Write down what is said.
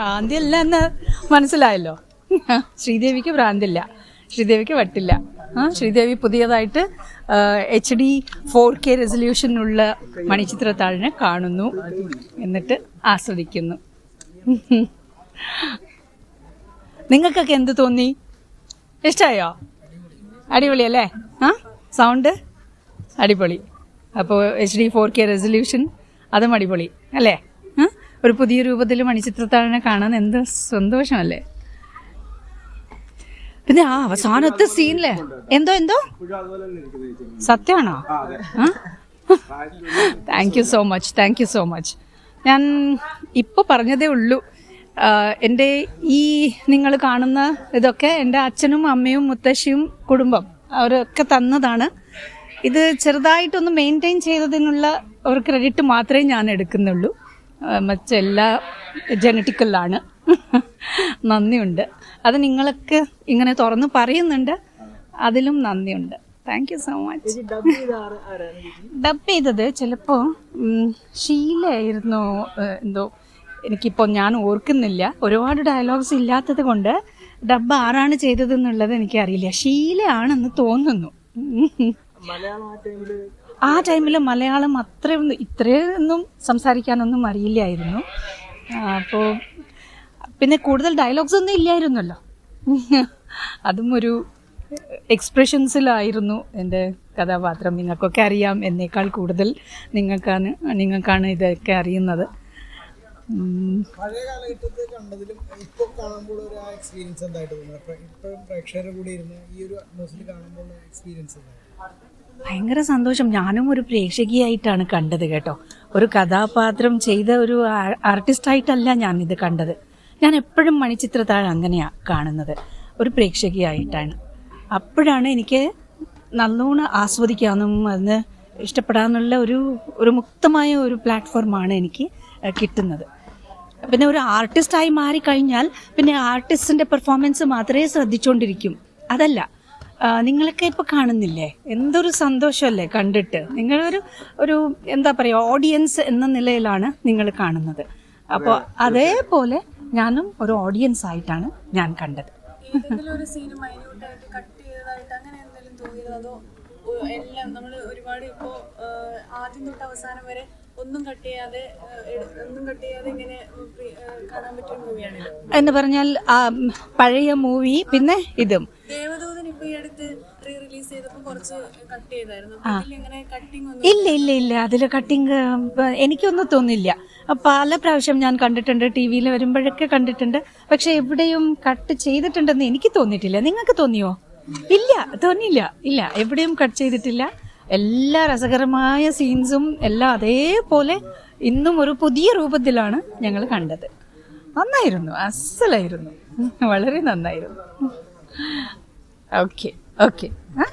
ഭ്രാന്തിയല്ല എന്ന് മനസ്സിലായല്ലോ. ശ്രീദേവിക്ക് ഭ്രാന്തില്ല. ശ്രീദേവിക്ക് വട്ടില്ല. ശ്രീദേവി പുതിയതായിട്ട് എച്ച് ഡി ഫോർ കെ റെസൊല്യൂഷനുള്ള മണിച്ചിത്രത്താഴിനെ കാണുന്നു എന്നിട്ട് ആസ്വദിക്കുന്നു. നിങ്ങൾക്കൊക്കെ എന്ത് തോന്നി? ഇഷ്ടമായോ അടിപൊളിയല്ലേ? ആ സൗണ്ട് അടിപൊളി. അപ്പോൾ H D four K resolution അതും അടിപൊളി. അല്ലേ? ഒരു പുതിയ രൂപത്തിൽ മണിച്ചിത്രത്താഴിനെ കാണാൻ എന്ത് സന്തോഷമല്ലേ? പിന്നെ ആ അവസാനത്തെ സീനിലെ എന്തോ എന്തോ? സത്യമാണോ? Thank you so much thank you so much ഞാൻ ഇപ്പോൾ പറഞ്ഞതേ ഉള്ളൂ. എന്റെ ഈ നിങ്ങൾ കാണുന്ന ഇതൊക്കെ എന്റെ അച്ഛനും അമ്മയും മുത്തശ്ശിയും കുടുംബം അവരൊക്കെ തന്നതാണ്. ഇത് ചെറുതായിട്ടൊന്ന് മെയിന്റെയിൻ ചെയ്തതിനുള്ള ഒരു ക്രെഡിറ്റ് മാത്രമേ ഞാൻ എടുക്കുന്നുള്ളൂ. മറ്റെല്ലാ ജനറ്റിക്കലാണ്. നന്ദിയുണ്ട്. അത് നിങ്ങളൊക്കെ ഇങ്ങനെ തുറന്ന് പറയുന്നുണ്ട്. അതിലും നന്ദിയുണ്ട്. Thank you so much dub ചെയ്തത് ചിലപ്പോൾ ഷീലയായിരുന്നു. എന്തോ എനിക്കിപ്പോൾ ഞാൻ ഓർക്കുന്നില്ല. ഒരുപാട് ഡയലോഗ്സ് ഇല്ലാത്തത് കൊണ്ട് ഡബ് ആരാണ് ചെയ്തതെന്നുള്ളത് എനിക്കറിയില്ല. ഷീലയാണെന്ന് തോന്നുന്നു. ആ ടൈമിൽ മലയാളം അത്രയൊന്നും ഇത്രയൊന്നും സംസാരിക്കാനൊന്നും അറിയില്ലായിരുന്നു. അപ്പോൾ പിന്നെ കൂടുതൽ ഡയലോഗ്സ് ഒന്നും ഇല്ലായിരുന്നല്ലോ. അതും ഒരു എക്സ്പ്രഷൻസിലായിരുന്നു എന്റെ കഥാപാത്രം. നിങ്ങൾക്കൊക്കെ അറിയാം എന്നേക്കാൾ കൂടുതൽ നിങ്ങൾക്കാണ് നിങ്ങൾക്കാണ് ഇതൊക്കെ അറിയുന്നത്. പ്രേക്ഷകരുടെ കൂടി ഇരുന്ന് ഈ ഒരു അറ്റ്മോസ്ഫിയർ കാണുമ്പോൾ എക്സ്പീരിയൻസ് ഭയങ്കര സന്തോഷം. ഞാനും ഒരു പ്രേക്ഷകിയായിട്ടാണ് കണ്ടത് കേട്ടോ. ഒരു കഥാപാത്രം ചെയ്ത ഒരു ആർട്ടിസ്റ്റായിട്ടല്ല ഞാൻ ഇത് കണ്ടത്. ഞാൻ എപ്പോഴും മണിച്ചിത്രത്താഴ് അങ്ങനെയാണ് കാണുന്നത്. ഒരു പ്രേക്ഷകിയായിട്ടാണ്. അപ്പോഴാണ് എനിക്ക് നല്ലോണം ആസ്വദിക്കാനും അതിന് ഇഷ്ടപ്പെടാനുള്ള ഒരു ഒരു മുക്തമായ ഒരു പ്ലാറ്റ്ഫോമാണ് എനിക്ക് കിട്ടുന്നത്. പിന്നെ ഒരു ആർട്ടിസ്റ്റായി മാറിക്കഴിഞ്ഞാൽ പിന്നെ ആർട്ടിസ്റ്റിന്റെ പെർഫോമൻസ് മാത്രമേ ശ്രദ്ധിച്ചുകൊണ്ടിരിക്കും അതല്ല നിങ്ങളൊക്കെ ഇപ്പൊ കാണുന്നില്ലേ? എന്തൊരു സന്തോഷമല്ലേ കണ്ടിട്ട്? നിങ്ങളൊരു ഒരു എന്താ പറയുക ഓഡിയൻസ് എന്ന നിലയിലാണ് നിങ്ങൾ കാണുന്നത്. അപ്പോൾ അതേപോലെ ഞാനും ഒരു ഓഡിയൻസ് ആയിട്ടാണ് ഞാൻ കണ്ടത്. ഏതെങ്കിലും ഒരു സീന് മൈന്യൂട്ടായിട്ട് കട്ട് ചെയ്തതായിട്ട് അങ്ങനെ എന്തെങ്കിലും തോന്നിയത്? അതോ എല്ലാം നമ്മൾ ഒരുപാട് ആദ്യം തൊട്ട് അവസാനം വരെ ഒന്നും കട്ട് ചെയ്യാതെ ഒന്നും കട്ട് ചെയ്യാതെ ഇങ്ങനെ കാണാൻ പറ്റിയ എന്ന് പറഞ്ഞാൽ പഴയ മൂവി പിന്നെ ഇതും. ഇല്ല ഇല്ല ഇല്ല. അതിൽ കട്ടിങ് എനിക്കൊന്നും തോന്നില്ല. പല പ്രാവശ്യം ഞാൻ കണ്ടിട്ടുണ്ട് ടി വിയിൽ വരുമ്പോഴൊക്കെ കണ്ടിട്ടുണ്ട്. പക്ഷെ എവിടെയും കട്ട് ചെയ്തിട്ടുണ്ടെന്ന് എനിക്ക് തോന്നിയിട്ടില്ല. നിങ്ങൾക്ക് തോന്നിയോ? ഇല്ല തോന്നിയില്ല. ഇല്ല എവിടെയും കട്ട് ചെയ്തിട്ടില്ല. എല്ലാ രസകരമായ സീൻസും എല്ലാം അതേപോലെ ഇന്നും ഒരു പുതിയ രൂപത്തിലാണ് ഞങ്ങൾ കണ്ടത്. നന്നായിരുന്നു അസലായിരുന്നു. വളരെ നന്നായിരുന്നു. Okay okay. ആ?